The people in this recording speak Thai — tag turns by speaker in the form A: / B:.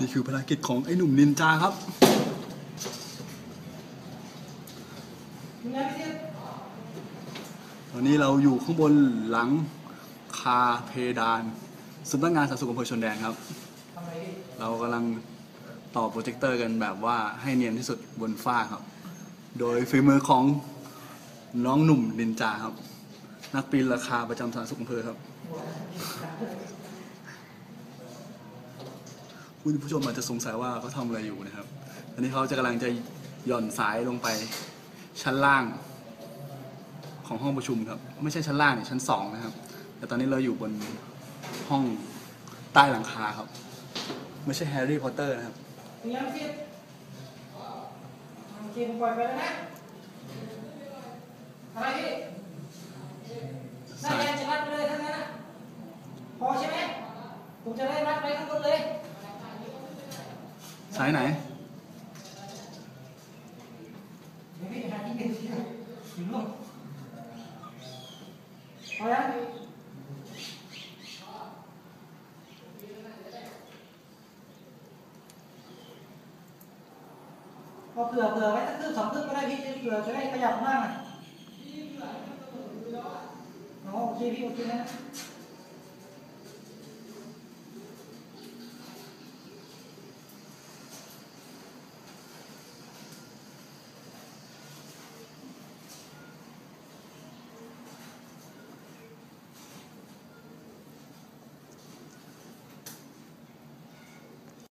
A: นี่คือภารกิจของไอ้หนุ่มนินจาครับ ตอนนี้เราอยู่ข้างบนหลังคาเพดานสำนักงานสาธารณสุขอำเภอชนแดนครับ เรากำลังต่อโปรเจคเตอร์กันแบบว่าให้เนียนที่สุดบนฝ้าครับ โดยฝีมือของน้องหนุ่มนินจาครับ นักปีนราคาประจำสาธารณสุขอำเภอครับ คุณผู้ชมอาจจะสงสัยว่าเขาทำอะไรอยู่นะครับ อันนี้เขาจะกำลังจะหย่อนสายลงไปชั้นล่างของห้องประชุมครับ ไม่ใช่ชั้นล่างเนี่ยชั้นสองนะครับ แต่ตอนนี้เราอยู่บนห้องใต้หลังคาครับ ไม่ใช่แฮร์รี่พอตเตอร์นะครับ
B: ถึงยังพี่เทียบโอเคผมปล่อยไปแล้วนะ อะไรพี่น่าจะจะรัดไปเลยทั้งนั้นนะพอใช่ไหมผมจะได้รัดไปข้างบนเลย
A: สายไหน
B: พอเผื่อเผื่อไว้สักครึ่งสองครึ่งก็ได้พี่จะเผื่อจะได้ขยับมากอ่อ๋อโอเคพี่โอเคนะ